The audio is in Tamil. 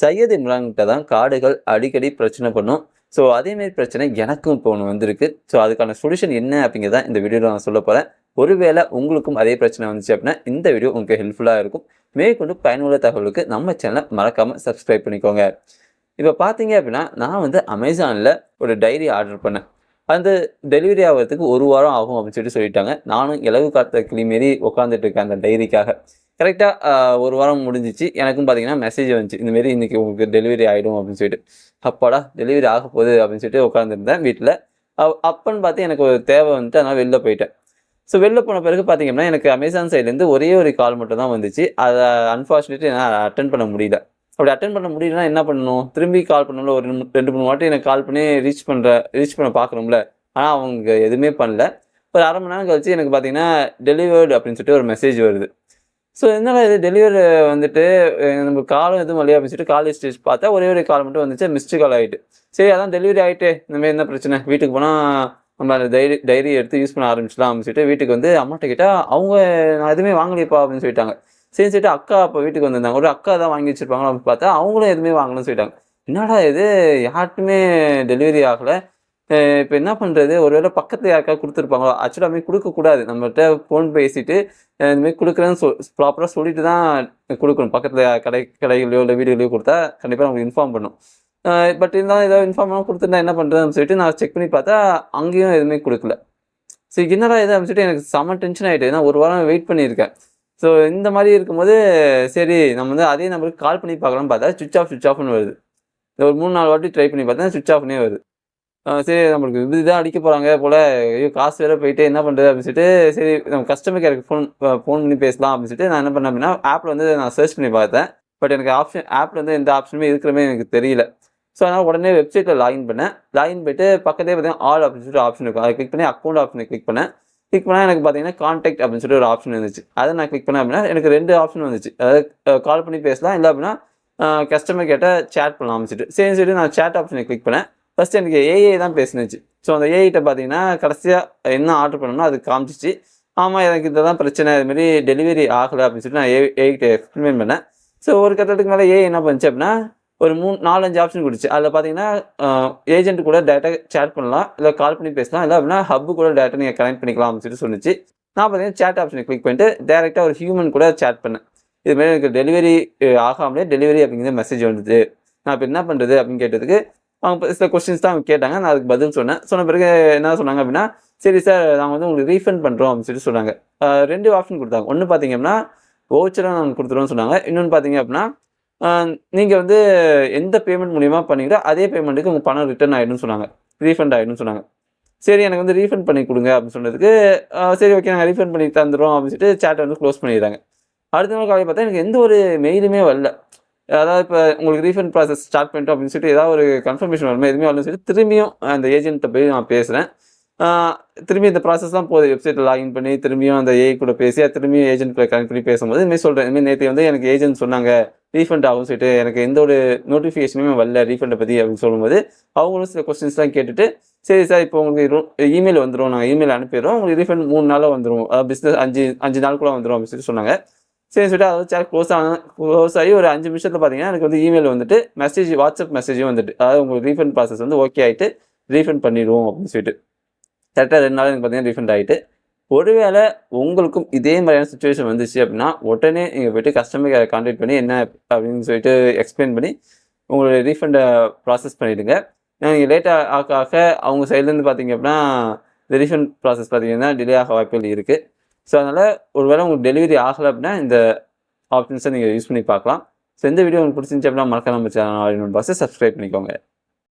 சையத் இம்ரான்கிட்ட தான் காடுகள் அடிக்கடி பிரச்சனை பண்ணும். ஸோ அதேமாரி பிரச்சனை எனக்கும் இப்போ ஒன்று வந்திருக்கு. ஸோ அதுக்கான சொல்யூஷன் என்ன அப்படிங்கிறத இந்த வீடியோவில் நான் சொல்ல போகிறேன் ஒருவேளை உங்களுக்கும் அதே பிரச்சனை வந்துச்சு அப்படின்னா இந்த வீடியோ உங்களுக்கு ஹெல்ப்ஃபுல்லாக இருக்கும். மேற்கொண்டு பயனுள்ள தகவலுக்கு நம்ம சேனலை மறக்காமல் சப்ஸ்கிரைப் பண்ணிக்கோங்க. இப்போ பார்த்தீங்க அப்படின்னா நான் வந்து அமேசானில் ஒரு டைரி ஆர்டர் பண்ணேன். அந்த டெலிவரி ஆகிறதுக்கு ஒரு வாரம் ஆகும் அப்படின்னு சொல்லிட்டு சொல்லிட்டாங்க. நானும் இலவு காத்த கிளி மாரி உட்காந்துட்டு இருக்கேன் அந்த டைரிக்காக கரெக்டாக ஒரு வாரம் முடிஞ்சிச்சு. எனக்கும் பார்த்தீங்கன்னா மெசேஜ் வந்துச்சு. இந்தமாரி இன்றைக்கி உங்களுக்கு டெலிவரி ஆகிடும் அப்படின்னு சொல்லிட்டு. அப்பாடா டெலிவரி ஆக போகுது அப்படின்னு சொல்லிட்டு உட்காந்துருந்தேன் வீட்டில் அப்பன்னு பார்த்து எனக்கு ஒரு தேவை வந்துட்டு அதனால் வெளில போயிட்டேன். ஸோ வெளில போன பிறகு பார்த்தீங்கன்னா எனக்கு அமேசான் சைட்லேருந்து ஒரே ஒரு கால் மட்டும் தான் வந்துச்சு. அதை அன்ஃபார்ச்சுனேட்லி என்னால் அட்டன் பண்ண முடியல. அப்படி அட்டன் பண்ண முடியலன்னா என்ன பண்ணணும்? திரும்பி கால் பண்ணல ஒரு ரெண்டு ரெண்டு மூணு வாட்டி எனக்கு கால் பண்ணி ரீச் பண்ணுற ரீச் பண்ண பார்க்குறோம்ல ஆனால் அவங்க எதுவுமே பண்ணல. ஒரு அரை மணி நேரம் கழிச்சு எனக்கு பார்த்தீங்கன்னா டெலிவர்டு அப்படின்னு சொல்லிட்டு ஒரு மெசேஜ் வருது. ஸோ என்னடா இது டெலிவரி வந்துட்டு நம்ம காலம் எதுவும் வழியாக பேசிட்டு காலேஜ் ஸ்டேஜ் பார்த்தா ஒரே ஒரு கால் மட்டும் வந்துச்சு மிஸ்டு கால் ஆகிட்டு சரி அதான் டெலிவரி ஆகிட்டு இந்த மாதிரி என்ன பிரச்சனை? வீட்டுக்கு போனால் நம்ம அந்த டைரி டைரி எடுத்து யூஸ் பண்ண ஆரம்பிச்சிடலாம் அப்படின்னு சொல்லிட்டு வீட்டுக்கு வந்து அம்மாட்ட கேட்டால் அவங்க நான் எதுவுமே வாங்கலையப்பா அப்படின்னு சொல்லிட்டாங்க. சரி சொல்லிட்டு அக்கா அப்போ வீட்டுக்கு வந்திருந்தாங்க. ஒரு அக்கா தான் வாங்கி வச்சிருப்பாங்க அப்படின்னு பார்த்தா அவங்களும் எதுவுமே வாங்கணும்னு சொல்லிட்டாங்க. என்னடா இது? யார்ட்டுமே டெலிவரி ஆகலை. இப்போ என்ன பண்ணுறது ஒருவேளை பக்கத்தில் யாருக்கா கொடுத்துருப்பாங்களோ ஆக்சுவலாக அதுமாதிரி கொடுக்கக்கூடாது நம்மகிட்ட ஃபோன் பேசிட்டு அஹ் கொடுக்குறேன்னு சொல் ப்ராப்பராக சொல்லிட்டு தான் கொடுக்கணும். பக்கத்தில் கடை கடைகளையோ இல்லை வீடுகளையோ கொடுத்தா கண்டிப்பாக நமக்கு இன்ஃபார்ம் பண்ணும். பட் இருந்தாலும் ஏதோ இன்ஃபார்ம் பண்ணால் கொடுத்துருந்தா என்ன பண்ணுறதுன்னு சொல்லிட்டு நான் செக் பண்ணி பார்த்தா அங்கேயும் எதுவுமே கொடுக்கல. ஸோ என்னடா இது அப்படின்னு சொல்லிட்டு எனக்கு செம்ம டென்ஷன் ஆகிட்டு ஏன்னா ஒரு வாரம் வெயிட் பண்ணியிருக்கேன். ஸோ இந்த மாதிரி இருக்கும்போது சரி நம்ம வந்து அதே நம்பருக்கு கால் பண்ணி பார்க்கலாம்னு பார்த்தா சுவிச் ஆஃப் சுவிச் ஆஃப்னு வருது. ஒரு மூணு நாலு வாட்டி ட்ரை பண்ணி பார்த்தா சுவிச் ஆஃப்னே வருது. சரி நம்மளுக்கு இது தான் அடிக்க போகிறாங்க போல். ஐயோ காசு வேறு போயிட்டு என்ன பண்ணுறது அப்படின்னு சொல்லிட்டு சரி நம்ம கஸ்டமர் கேருக்கு ஃபோன் ஃபோன் பண்ணி பேசலாம் அப்படின்னு சொல்லிட்டு நான் என்ன பண்ணேன் அப்படின்னா ஆப்பில் வந்து நான் சர்ச் பண்ணி பார்த்தேன். பட் எனக்கு ஆப்ஷன் ஆப்பில் வந்து எந்த ஆப்ஷனுமே இருக்கிறமே எனக்கு தெரியல. ஸோ அதனால் உடனே வெப்சைட்டில் லாகின் பண்ணேன். லாகின் போயிட்டு பக்கத்தே பார்த்தீங்கன்னா ஆல் அப்படின்னு சொல்லிட்டு ஆப்ஷன் இருக்கும். அதை கிளிக் பண்ணி அக்கௌண்ட் ஆப்ஷனை கிளிக் பண்ணேன். கிளிக் பண்ணால் எனக்கு பார்த்தீங்கன்னா கான்டாக்ட் அப்படின்னு சொல்லிட்டு ஒரு ஆப்ஷன் இருந்துச்சு. அதை நான் கிளிக் பண்ணேன் அப்படின்னா எனக்கு ரெண்டு ஆப்ஷன் வந்துச்சு. அதாவது கால் பண்ணி பேசலாம். இல்லை அப்படின்னா கஸ்டமர் கேட்டால் சேட் பண்ணலாம் அமைச்சிட்டு சரி சரி நான் சேட் ஆப்ஷனை கிளிக் பண்ணேன். ஃபஸ்ட் எனக்கு ஏஐ தான் பேசினுச்சு. ஸோ அந்த ஏஐட்ட பார்த்தீங்கன்னா கடைசியாக என்ன ஆர்டர் பண்ணணும் அது காமிச்சிச்சு. ஆமாம் எனக்கு இதுதான் பிரச்சனை. இதுமாரி டெலிவரி ஆகலை அப்படின்னு சொல்லிட்டு நான் ஏ ஏகிட்ட எக்ஸ்பிளைன் பண்ணேன். ஸோ ஒரு கட்டத்துக்கு மேலே ஏஐ என்ன பண்ணுச்சு அப்படின்னா ஒரு மூணு நாலஞ்சு ஆப்ஷன் கொடுச்சு. அதில் பார்த்தீங்கன்னா ஏஜென்ட் கூட டேட்டா சேட் பண்ணலாம். இல்லை கால் பண்ணி பேசலாம். இல்லை அப்படின்னா ஹப்பு கூட டேரெக்டாக நீங்கள் கனெக்ட் பண்ணிக்கலாம் அப்படின்னு சொல்லிட்டு சொன்னிச்சு. நான் பார்த்தீங்கன்னா சேட் ஆப்ஷனை கிளிக் பண்ணிட்டு டேரெக்டாக ஒரு ஹியூமன் கூட சேட் பண்ணேன். இதுமாரி எனக்கு டெலிவரி ஆகாமலே டெலிவரி அப்படிங்கிற மெசேஜ் வந்தது. நான் இப்போ என்ன பண்ணுறது அப்படின்னு கேட்டதுக்கு அவங்க சில கொஸ்டின்ஸ் தான் அவங்க கேட்டாங்க. நான் அதுக்கு பதில் சொன்னேன். சொன்ன பிறகு என்ன சொன்னாங்க அப்படின்னா சரி சார் நாங்கள் வந்து உங்களுக்கு ரீஃபண்ட் பண்ணுறோம் அப்படின்னு சொல்லிட்டு சொன்னாங்க. ரெண்டு ஆப்ஷன் கொடுத்தாங்க. ஒன்று பார்த்தீங்க அப்படின்னா ஓச்சராக நாங்கள் கொடுத்துருவோம்னு சொன்னாங்க. இன்னொன்று பார்த்தீங்க அப்படின்னா நீங்கள் வந்து எந்த பேமெண்ட் மூலியமாக பண்ணீங்களோ அதே பேமெண்ட்டுக்கு உங்கள் பணம் ரிட்டர்ன் ஆகிடும்னு சொன்னாங்க. ரீஃபண்ட் ஆகிடும்னு சொன்னாங்க. சரி எனக்கு வந்து ரீஃபண்ட் பண்ணி கொடுங்க அப்படின்னு சொன்னதுக்கு சரி ஓகே நாங்கள் ரீஃபண்ட் பண்ணி தந்துடுறோம் அப்படின்னு சொல்லிட்டு சேட்டை வந்து க்ளோஸ் பண்ணிடுறாங்க. அடுத்த நாள் காலையில் பார்த்தா எனக்கு எந்த ஒரு மெயிலுமே வரல. அதாவது இப்போ உங்களுக்கு ரீஃபண்ட் ப்ராசஸ் ஸ்டார்ட் பண்ணிட்டோம் அப்படின்னு சொல்லிட்டு ஏதாவது ஒரு கன்ஃபர்மேஷன் வருமா? எதுவுமே வரலன்னு சொல்லிட்டு திரும்பியும் அந்த ஏஜென்ட்டை போய் நான் பேசுகிறேன் திரும்பி இந்த ப்ராசஸ் தான் போகுது வெப்சைட்டில் லாகின் பண்ணி திரும்பியும் அந்த ஏஐ கூட பேசி அது திரும்பியும் ஏஜென்ட் கனெக்ட் பண்ணி பேசும்போது இதுமாதிரி சொல்கிறேன் இதுமாதிரி நேற்று வந்து எனக்கு ஏஜென்ட் சொன்னாங்க ரீஃபண்ட் ஆகும் சொல்லிட்டு எனக்கு எந்த ஒரு நோட்டிஃபிகேஷனுமே வரல ரீஃபண்டை பற்றி அப்படின்னு சொல்லும்போது அவங்களும் சில கொஸ்டின்ஸ்லாம் கேட்டுட்டு சரி சார் இப்போ உங்களுக்கு இமெயில் வந்துடும் நாங்கள் இமெயில் அனுப்பிடுறோம் உங்களுக்கு ரீஃபண்ட் மூணு நாளில் வந்துடும் அதாவது பிஸ்னஸ் அஞ்சு அஞ்சு நாளுக்குள்ளே வந்துடும் அப்படின்னு சொல்லி சொன்னாங்க. சரி சொல்லிட்டு அதாவது சேட் க்ளோஸ் ஆன க்ளோஸ் ஆகி ஒரு அஞ்சு நிமிஷத்தில் பார்த்தீங்கன்னா எனக்கு வந்து இமெயில் வந்துட்டு மெசேஜ் வாட்ஸ்அப் மெசேஜும் வந்துட்டு அதாவது உங்களுக்கு ரீஃபண்ட் ப்ராசஸ் வந்து ஓகே ஆகிட்டு ரீஃபண்ட் பண்ணிடுவோம் அப்படின்னு சொல்லிட்டு. கரெக்டாக ரெண்டு நாள் எனக்கு பார்த்தீங்கன்னா ரீஃபண்ட் ஆகிட்டு ஒருவேளை உங்களுக்கும் இதே மாதிரியான சுச்சுவேஷன் வந்துச்சு அப்படின்னா உடனே நீங்கள் போய்ட்டு கஸ்டமர் கேரை கான்டாக்ட் பண்ணி என்ன அப்படின்னு சொல்லிட்டு எக்ஸ்பிளைன் பண்ணி உங்களுடைய ரீஃபண்டை ப்ராசஸ் பண்ணிவிடுங்க நீங்கள் லேட்டாக ஆக்க ஆக அவங்க சைட்லேருந்து பார்த்தீங்க அப்படின்னா இந்த ரீஃபண்ட் ப்ராசஸ் பார்த்தீங்கன்னா டிலே ஆக வாய்ப்புகள் இருக்குது ஸோ அதனால் ஒருவேளை உங்களுக்கு டெலிவரி ஆகலை அப்படின்னா இந்த ஆப்ஷன்ஸை நீங்கள் யூஸ் பண்ணி பார்க்கலாம். ஸோ இந்த வீடியோ உங்களுக்கு பிடிச்சிருந்துச்சு அப்படின்னா மறக்காம நம்ம சேனல் பாக்ஸை சப்ஸ்கிரைப் பண்ணிக்கோங்க.